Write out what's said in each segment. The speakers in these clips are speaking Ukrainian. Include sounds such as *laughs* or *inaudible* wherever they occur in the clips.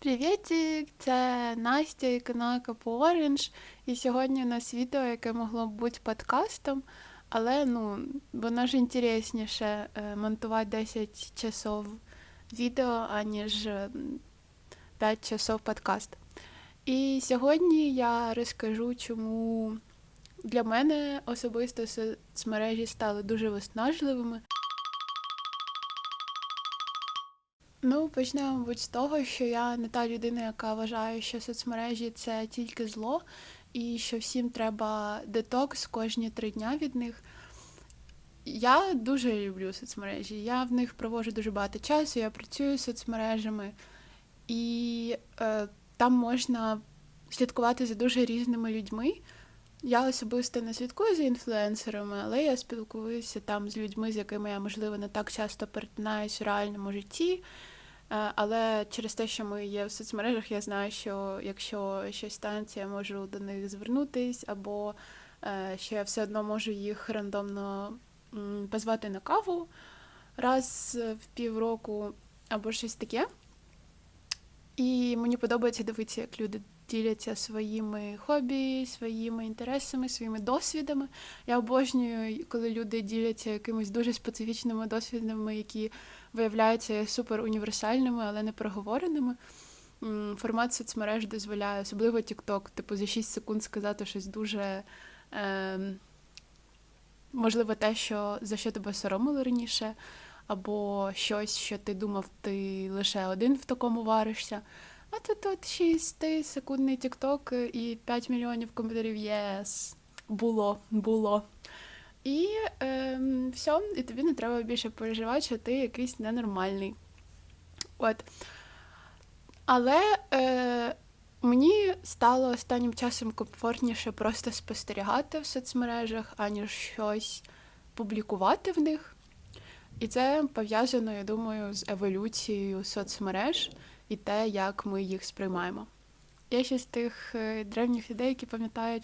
Привітик! Це Настя і канал Капу. І сьогодні у нас відео, яке могло б бути подкастом, але ну, воно ж інтересніше е, монтувати 10 часов відео, аніж 5 часов подкаст. І сьогодні я розкажу, чому для мене особисто соцмережі стали дуже виснажливими. Ну, почнемо, мабуть, з того, що я не та людина, яка вважає, що соцмережі це тільки зло, і що всім треба детокс кожні три дня від них. Я дуже люблю соцмережі. Я в них проводжу дуже багато часу, я працюю з соцмережами, і е, там можна слідкувати за дуже різними людьми. Я особисто не слідкую за інфлюенсерами, але я спілкуюся там з людьми, з якими я, можливо, не так часто перетинаюсь у реальному житті. Е, Але через те, що ми є в соцмережах, я знаю, що якщо щось станеться, я можу до них звернутись, або е, що я все одно можу їх рандомно позвати на каву раз в півроку, або щось таке. І мені подобається дивитися, як люди діляться своїми хобі, своїми інтересами, своїми досвідами. Я обожнюю, коли люди діляться якимись дуже специфічними досвідами, які виявляються супер універсальними, але не проговореними. Формат соцмереж дозволяє, особливо TikTok, типу за 6 секунд сказати щось дуже. Е, можливо, те, що за що тебе соромили раніше, або щось, що ти думав, ти лише один в такому варишся. А тут от 6 секундний тікток і 5 мільйонів коментарів єс. Було, було. І е, все, і тобі не треба більше переживати, що ти якийсь ненормальний. От. Але е, мені стало останнім часом комфортніше просто спостерігати в соцмережах, аніж щось публікувати в них. І це пов'язано, я думаю, з еволюцією соцмереж і те, як ми їх сприймаємо. Я ще з тих е, древніх людей, які пам'ятають,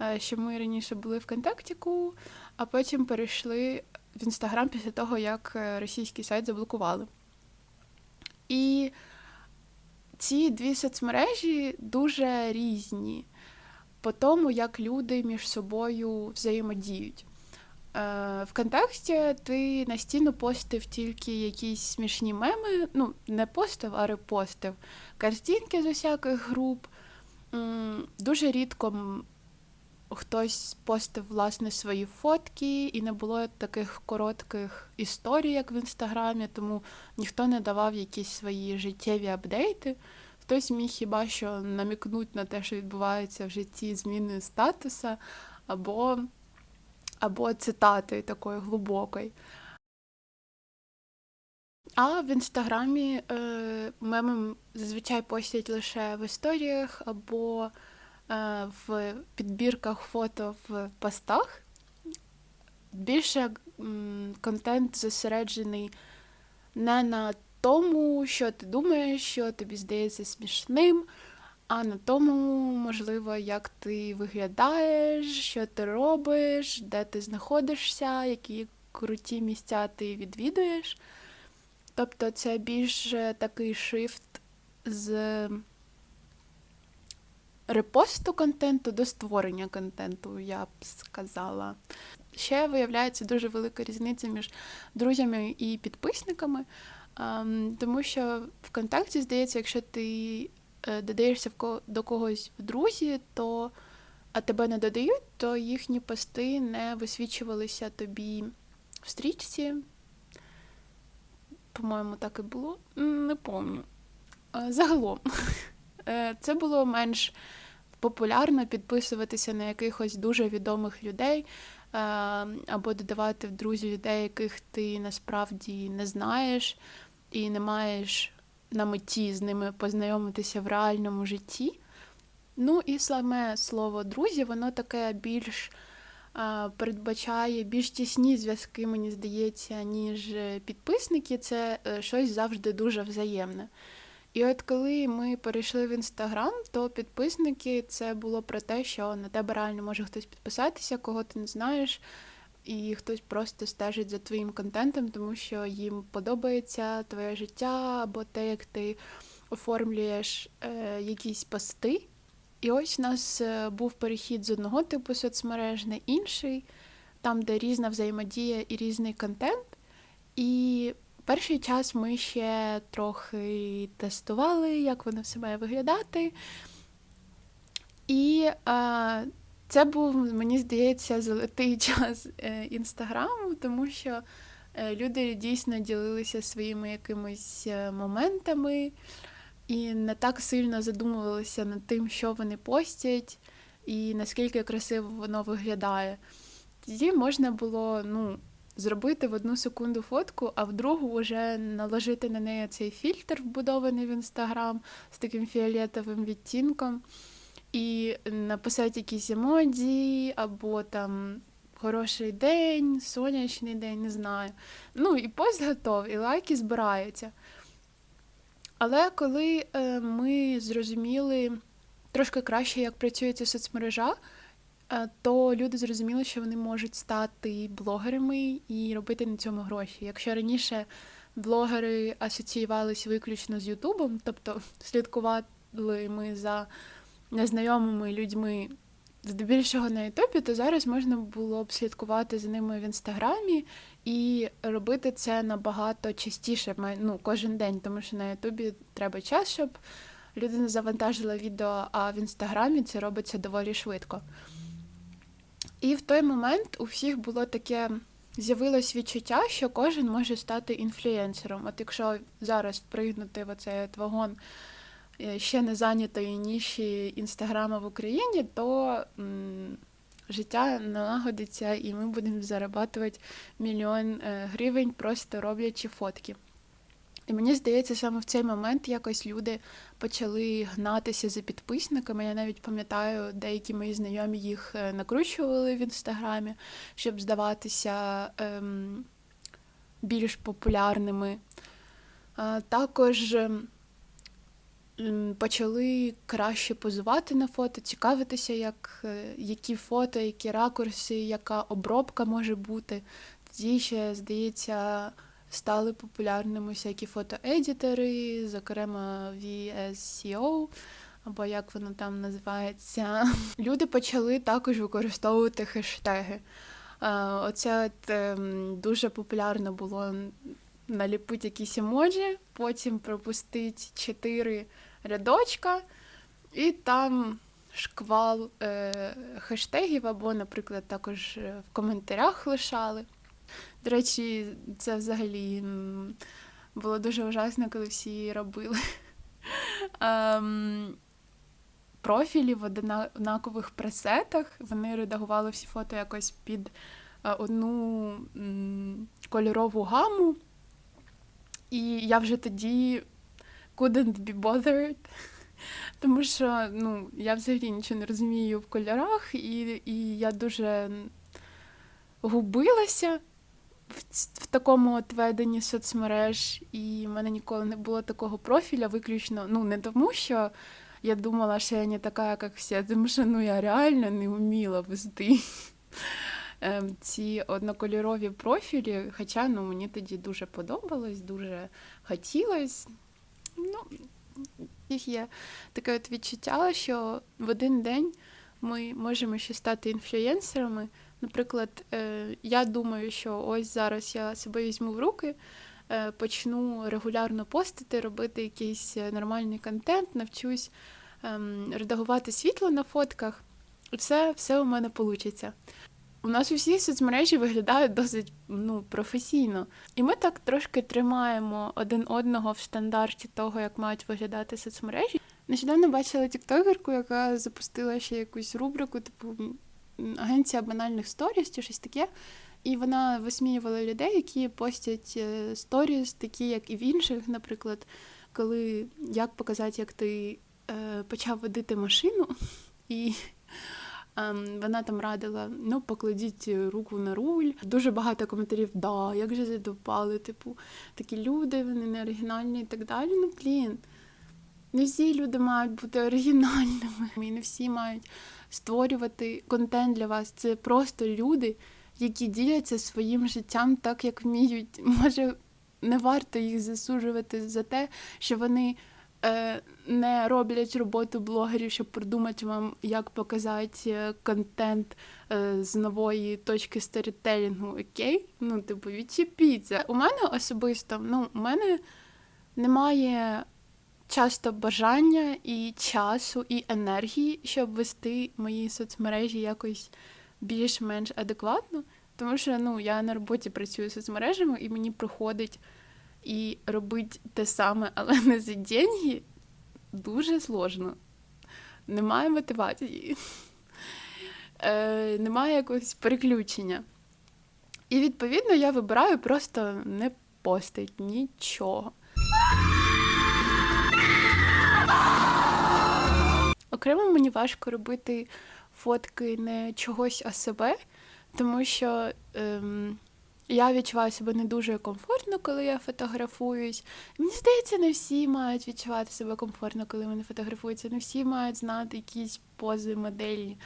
е, що ми раніше були в Контактіку, а потім перейшли в Інстаграм після того, як е, російський сайт заблокували. І ці дві соцмережі дуже різні по тому, як люди між собою взаємодіють. Е, ВКонтакті ти настійно постив тільки якісь смішні меми, ну, не постив, а репостив картинки з усяких груп. Дуже рідко хтось постив власне свої фотки, і не було таких коротких історій, як в інстаграмі, тому ніхто не давав якісь свої життєві апдейти. Хтось міг хіба що намікнути на те, що відбувається в житті зміни статуса, або, або цитати такої глибокої. А в інстаграмі е, меми зазвичай постять лише в історіях або е, в підбірках фото в постах. Більше м, контент зосереджений не на тому, що ти думаєш, що тобі здається смішним, а на тому, можливо, як ти виглядаєш, що ти робиш, де ти знаходишся, які круті місця ти відвідуєш. Тобто це більш такий шифт з репосту контенту до створення контенту, я б сказала. Ще виявляється дуже велика різниця між друзями і підписниками, ем, тому що ВКонтакті, здається, якщо ти е, додаєшся до когось в друзі, то а тебе не додають, то їхні пости не висвічувалися тобі в стрічці. По-моєму, так і було. Не помню. Е, Загалом, *laughs* е, це було менш популярно підписуватися на якихось дуже відомих людей е, або додавати в друзі людей, яких ти насправді не знаєш і не маєш на меті з ними познайомитися в реальному житті. Ну і саме слово друзі, воно таке більш а, передбачає більш тісні зв'язки, мені здається, ніж е, підписники. Це е, щось завжди дуже взаємне. І от коли ми перейшли в інстаграм, то підписники це було про те, що на тебе реально може хтось підписатися, кого ти не знаєш, і хтось просто стежить за твоїм контентом, тому що їм подобається твоє життя або те, як ти оформлюєш е, якісь пости. І ось у нас е, був перехід з одного типу соцмереж на інший, там, де різна взаємодія і різний контент. І перший час ми ще трохи тестували, як воно все має виглядати. І е, це був, мені здається, золотий *laughs* час е, інстаграму, тому що е, люди дійсно ділилися своїми якимись е, моментами і не так сильно задумувалися над тим, що вони постять, і наскільки красиво воно виглядає. Тоді можна було ну, зробити в одну секунду фотку, а в другу вже наложити на неї цей фільтр, вбудований в інстаграм з таким фіолетовим відтінком, і написати якісь емодзі, або там хороший день, сонячний день, не знаю. Ну і пост готов, і лайки збираються. Але коли е, ми зрозуміли трошки краще, як працює ця соцмережа, е, то люди зрозуміли, що вони можуть стати блогерами і робити на цьому гроші. Якщо раніше блогери асоціювалися виключно з Ютубом, тобто слідкували ми за незнайомими людьми здебільшого на Ютубі, то зараз можна було б слідкувати за ними в інстаграмі і робити це набагато частіше, ну, кожен день, тому що на Ютубі треба час, щоб людина завантажила відео, а в інстаграмі це робиться доволі швидко. І в той момент у всіх було таке. З'явилось відчуття, що кожен може стати інфлюенсером. От якщо зараз впригнути в оцей вагон ще не зайнятої ніші інстаграма в Україні, то м, життя налагодиться і ми будемо зарабатувати мільйон е, гривень, просто роблячи фотки. І мені здається, саме в цей момент якось люди почали гнатися за підписниками. Я навіть пам'ятаю, деякі мої знайомі їх е, накручували в інстаграмі, щоб здаватися ем, більш популярними. Також ем, почали краще позувати на фото, цікавитися, як, е, які фото, які ракурси, яка обробка може бути. Тоді ще, здається, стали популярними всякі фотоедітори, зокрема VSCO, або як воно там називається. *laughs* Люди почали також використовувати хештеги. Е, Оце от, ем, дуже популярно було наліпити якісь емоджі, потім пропустити чотири рядочка, і там шквал е, хештегів, або, наприклад, також е, в коментарях лишали. До речі, це взагалі було дуже ужасно, коли всі її робили. *laughs* Ем, Профілі в однакових пресетах. Вони редагували всі фото якось під е, одну кольорову гаму. І я вже тоді couldn't be bothered. *laughs* Тому що ну, я взагалі нічого не розумію в кольорах, і, і я дуже губилася в, в такому от соцмереж, і в мене ніколи не було такого профіля, виключно, ну, не тому, що я думала, що я не така, як всі, а тому що ну, я реально не вміла вести *laughs* ем, ці однокольорові профілі. Хоча ну, мені тоді дуже подобалось, дуже хотілося. Ну, їх є таке от відчуття, що в один день ми можемо ще стати інфлюєнсерами. Наприклад, е, я думаю, що ось зараз я себе візьму в руки, е, почну регулярно постити, робити якийсь е, нормальний контент, навчусь ем, редагувати світло на фотках. Це все у мене вийде. У нас усі соцмережі виглядають досить ну, професійно. І ми так трошки тримаємо один одного в стандарті того, як мають виглядати соцмережі. Нещодавно бачила тіктокерку, яка запустила ще якусь рубрику, типу агенція банальних сторіс чи щось таке. І вона висміювала людей, які постять е, сторіс, такі, як і в інших, наприклад, коли як показати, як ти е, почав водити машину, *laughs* і вона там радила: ну, покладіть руку на руль. Дуже багато коментарів, да, як же задовбали, типу, такі люди, вони не оригінальні і так далі. Ну, блін. Не всі люди мають бути оригінальними, *laughs* і не всі мають створювати контент для вас. Це просто люди, які діляться своїм життям так, як вміють. Може, не варто їх засуджувати за те, що вони не роблять роботу блогерів, щоб придумати вам, як показати е, контент е, з нової точки сторітелінгу, окей? Ну, типу, відчепіться. У мене особисто, ну, у мене немає часто бажання і часу, і енергії, щоб вести мої соцмережі якось більш-менш адекватно. Тому що ну, я на роботі працюю з соцмережами, і мені приходить і робити те саме, але *laughs* не за деньги, дуже сложно. Немає мотивації, е, немає якогось переключення. І відповідно я вибираю просто не постить нічого. Окремо мені важко робити фотки не чогось, а себе, тому що ем, я відчуваю себе не дуже комфортно, коли я фотографуюсь. Мені здається, не всі мають відчувати себе комфортно, коли вони фотографуються. Не всі мають знати якісь пози моделі.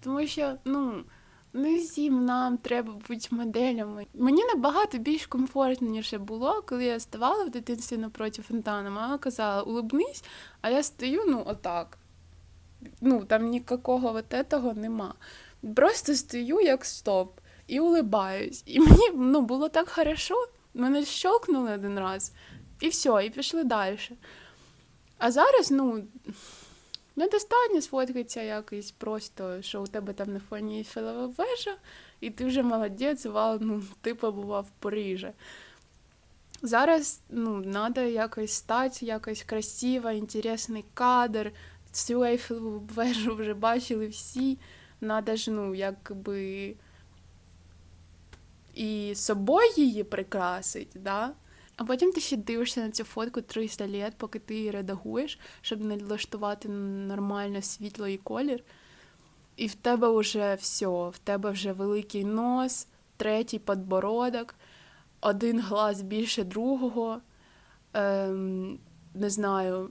Тому що, ну. Не всім нам треба бути моделями. Мені набагато більш комфортніше було, коли я ставала в дитинстві напроти фонтану. Мама казала, улыбнись, а я стою, ну, отак. Ну, там ніякого вот этого нема. Просто стою як стоп і улибаюсь. І мені ну, було так хорошо, мене щелкнули один раз, і все, і пішли далі. А зараз, ну. Недостатньо сфоткатися якось просто, що у тебе там на фоні філова вежа, і ти вже молодець, вал, ну, ти побував в Парижі. Зараз ну, треба якось стати, якось красиво, інтересний кадр. Цю ейфелеву вежу вже бачили всі. Надо ж, ну, якби і собою її прикрасить, да? А потім ти ще дивишся на цю фотку 300 літ, поки ти її редагуєш, щоб налаштувати нормально світло і колір. І в тебе вже все, в тебе вже великий нос, третій подбородок, один глаз більше другого, ем, не знаю,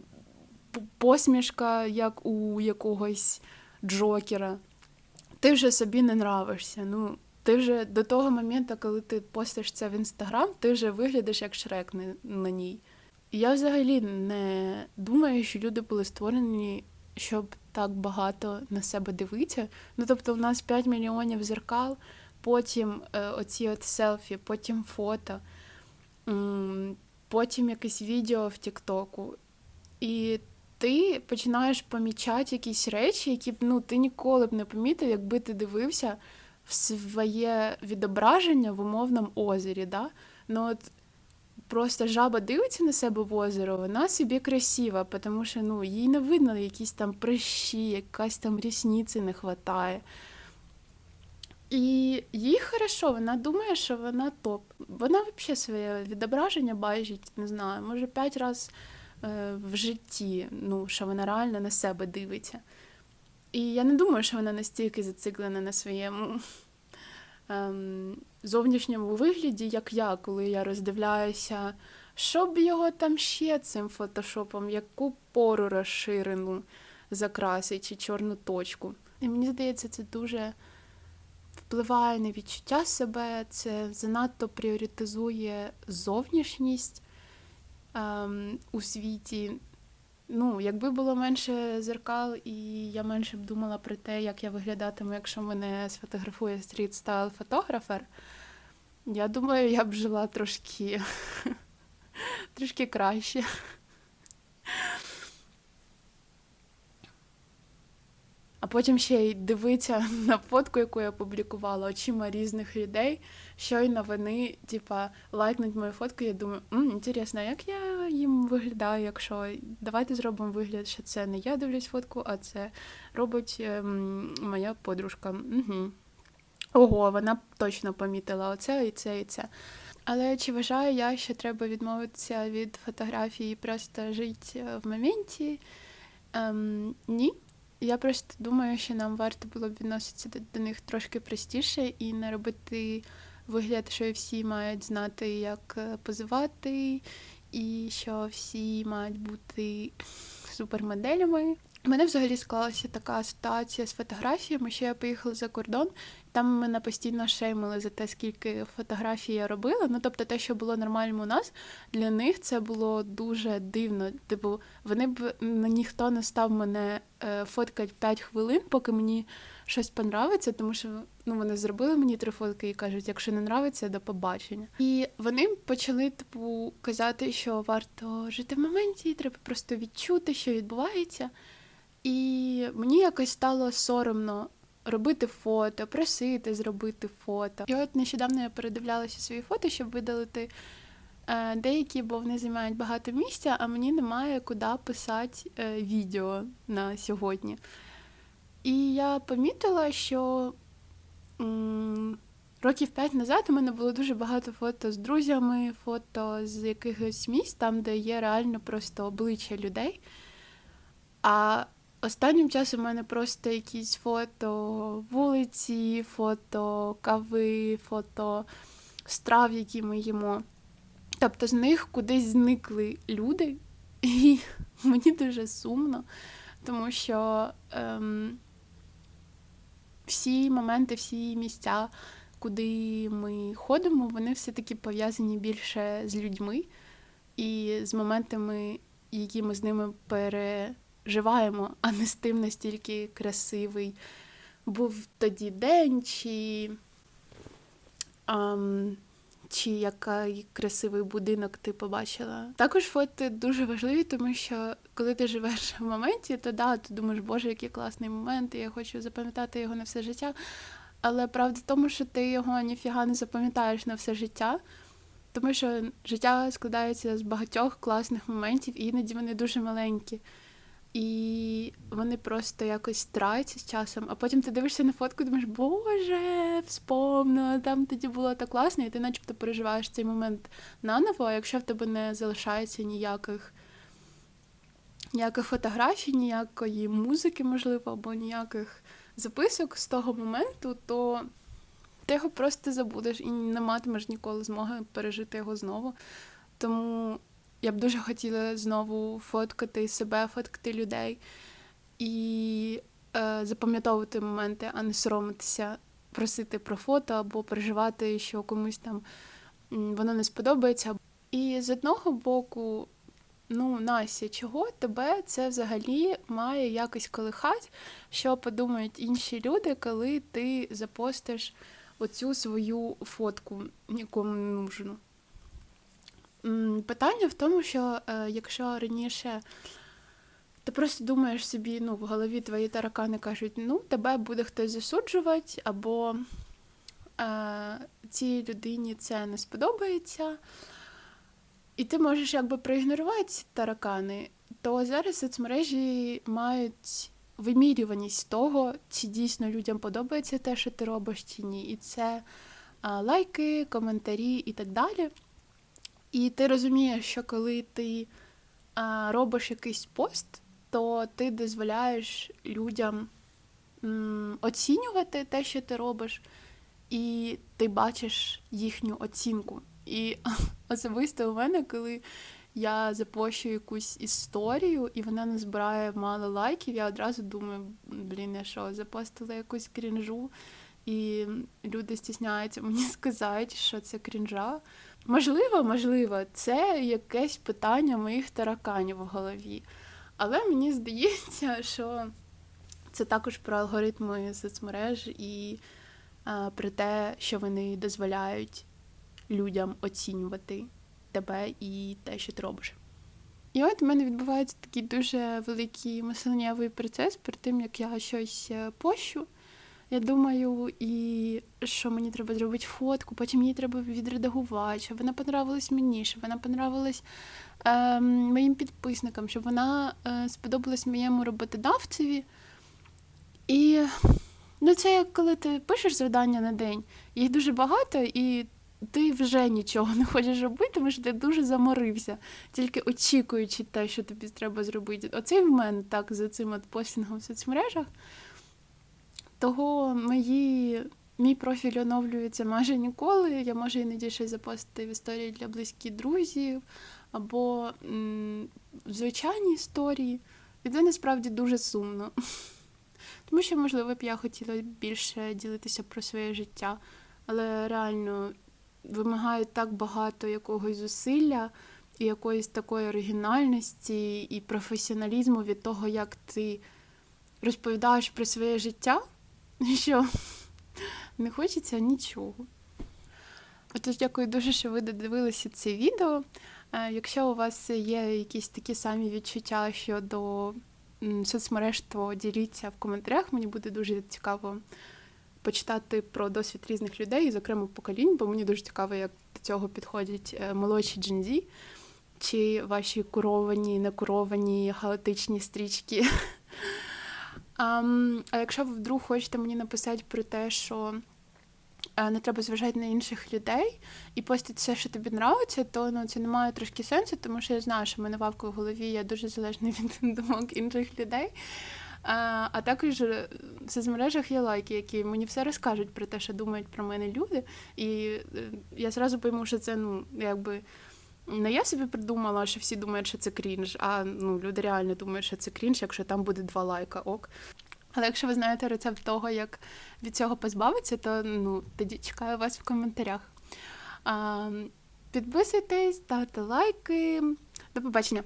посмішка, як у якогось джокера. Ти вже собі не нравишся. Ну, ти вже до того моменту, коли ти постиш це в інстаграм, ти вже виглядаєш як шрек на, ній. Я взагалі не думаю, що люди були створені, щоб так багато на себе дивитися. Ну тобто, у нас 5 мільйонів зеркал, потім е, оці от селфі, потім фото, потім якесь відео в Тіктоку. І ти починаєш помічати якісь речі, які б ну, ти ніколи б не помітив, якби ти дивився в своє відображення в умовному озері. Да? Ну, от Просто жаба дивиться на себе в озеро, вона собі красива, тому що ну, їй не видно якісь там прищі, якась там рісниці не вистачає. І їй хорошо, вона думає, що вона топ. Вона взагалі своє відображення бачить, не знаю, може п'ять разів е, в житті, ну, що вона реально на себе дивиться. І я не думаю, що вона настільки зациклена на своєму ем, зовнішньому вигляді, як я, коли я роздивляюся, що б його там ще цим фотошопом, яку пору розширену закрасить чи чорну точку. І мені здається, це дуже впливає на відчуття себе, це занадто пріоритизує зовнішність ем, у світі. Ну, якби було менше зеркал, і я менше б думала про те, як я виглядатиму, якщо мене сфотографує стріт-стайл фотографер, я думаю, я б жила трошки *laughs* трошки краще. А потім ще й дивитися *laughs* на фотку, яку я публікувала очима різних людей. Щойно вони, типа, лайкнуть мою фотку, я думаю, інтересно, як я їм виглядаю, якщо давайте зробимо вигляд, що це не я дивлюсь фотку, а це робить ем, моя подружка. Угу. Ого, вона точно помітила оце і це і це. Але чи вважаю я, що треба відмовитися від фотографії і просто жити в моменті? Ем, Ні. Я просто думаю, що нам варто було б відноситися до, них трошки простіше і не робити вигляд, що всі мають знати, як е, позивати, і що всі мають бути супермоделями. У мене взагалі склалася така ситуація з фотографіями, що я поїхала за кордон, там мене постійно шеймили за те, скільки фотографій я робила. Ну, тобто, те, що було нормальним у нас, для них це було дуже дивно. Типу, вони б ну, ніхто не став мене е, фоткати 5 хвилин, поки мені щось понравиться, тому що ну вони зробили мені три фотки і кажуть, якщо не нравиться, до побачення. І вони почали типу казати, що варто жити в моменті, треба просто відчути, що відбувається. І мені якось стало соромно робити фото, просити зробити фото. І от нещодавно я передивлялася свої фото, щоб видалити е, деякі, бо вони займають багато місця, а мені немає куди писати е, відео на сьогодні. І я помітила, що років п'ять назад у мене було дуже багато фото з друзями, фото з якихось місць, там, де є реально просто обличчя людей. А Останнім часом у мене просто якісь фото вулиці, фото кави, фото страв, які ми їмо. Тобто з них кудись зникли люди, і *laughs* мені дуже сумно, тому що ем, всі моменти, всі місця, куди ми ходимо, вони все-таки пов'язані більше з людьми і з моментами, які ми з ними пере живаємо, *laughs* а не з тим настільки красивий був тоді день, чи ам, чи який красивий будинок ти побачила. Також фото дуже важливі, тому що коли ти живеш в моменті, то да, ти думаєш, боже, який класний момент, і я хочу запам'ятати його на все життя. Але правда в тому, що ти його ніфіга не запам'ятаєш на все життя. Тому що життя складається з багатьох класних моментів, і іноді вони дуже маленькі. І вони просто якось траються з часом, а потім ти дивишся на фотку і думаєш, Боже, вспомнила, там тоді було так класно, і ти начебто переживаєш цей момент наново, а якщо в тебе не залишається ніяких ніяких фотографій, ніякої музики, можливо, або ніяких записок з того моменту, то ти його просто забудеш і не матимеш ніколи змоги пережити його знову. Тому я б дуже хотіла знову фоткати себе, фоткати людей і е, запам'ятовувати моменти, а не соромитися, просити про фото або переживати, що комусь там воно не сподобається. І з одного боку, ну, Настя, чого тебе це взагалі має якось колихати, що подумають інші люди, коли ти запостиш оцю свою фотку нікому не нужну. Питання в тому, що е, якщо раніше ти просто думаєш собі, ну, в голові твої таракани кажуть, ну, тебе буде хтось засуджувати, або е, цій людині це не сподобається, і ти можеш якби проігнорувати ці таракани, то зараз соцмережі мають вимірюваність того, чи дійсно людям подобається те, що ти робиш, чи ні. І це е, лайки, коментарі і так далі. І ти розумієш, що коли ти а, робиш якийсь пост, то ти дозволяєш людям м, оцінювати те, що ти робиш, і ти бачиш їхню оцінку. І *laughs* особисто у мене, коли я запощу якусь історію, і вона не збирає мало лайків, я одразу думаю, блін, я що, запостила якусь крінжу, і люди стісняються мені *laughs* сказати, що це крінжа. Можливо, можливо, це якесь питання моїх тараканів в голові. Але мені здається, *laughs* що це також про алгоритми соцмереж і а, про те, що вони дозволяють людям оцінювати тебе і те, що ти робиш. І от в мене відбувається такий дуже великий мисленнєвий процес перед тим, як я щось е, пощу. Я думаю, і що мені треба зробити фотку, потім її треба відредагувати, щоб вона понравилась мені, щоб вона понравилась е, моїм підписникам, щоб вона е, сподобалась моєму роботодавцеві. І ну, це як коли ти пишеш завдання на день, їх дуже багато, і ти вже нічого не хочеш робити, тому що ти дуже заморився, тільки очікуючи те, що тобі треба зробити. Оцей в мене так за цим от постінгом в соцмережах. Того мої, мій профіль оновлюється майже ніколи. Я можу іноді щось запостити в історії для близьких друзів, або м, звичайні історії. І це насправді дуже сумно. *laughs* Тому що, можливо, б я хотіла більше ділитися про своє життя, але реально вимагає так багато якогось зусилля і якоїсь такої оригінальності і професіоналізму від того, як ти розповідаєш про своє життя, що не хочеться нічого. Отож, дякую дуже, що ви додивилися це відео. Е, Якщо у вас є якісь такі самі відчуття щодо соцмереж, то діліться в коментарях. Мені буде дуже цікаво почитати про досвід різних людей, зокрема поколінь, бо мені дуже цікаво, як до цього підходять е, молодші джинзі, чи ваші куровані, некуровані, хаотичні стрічки. *laughs* А якщо ви вдруг хочете мені написати про те, що е, не треба зважати на інших людей і постити все, що тобі нравиться, то ну, це не має трошки сенсу, тому що я знаю, що в мене вавка в голові я дуже залежна від *laughs* думок інших людей. А, а також е, в соцмережах є лайки, які мені все розкажуть про те, що думають про мене люди. І е, я зразу пойму, що це ну, якби. Не я собі придумала, що всі думають, що це крінж, а ну, люди реально думають, що це крінж, якщо там буде два лайка, ок. Але якщо ви знаєте рецепт того, як від цього позбавитися, то ну, тоді чекаю вас в коментарях. А, підписуйтесь, ставте лайки. До побачення!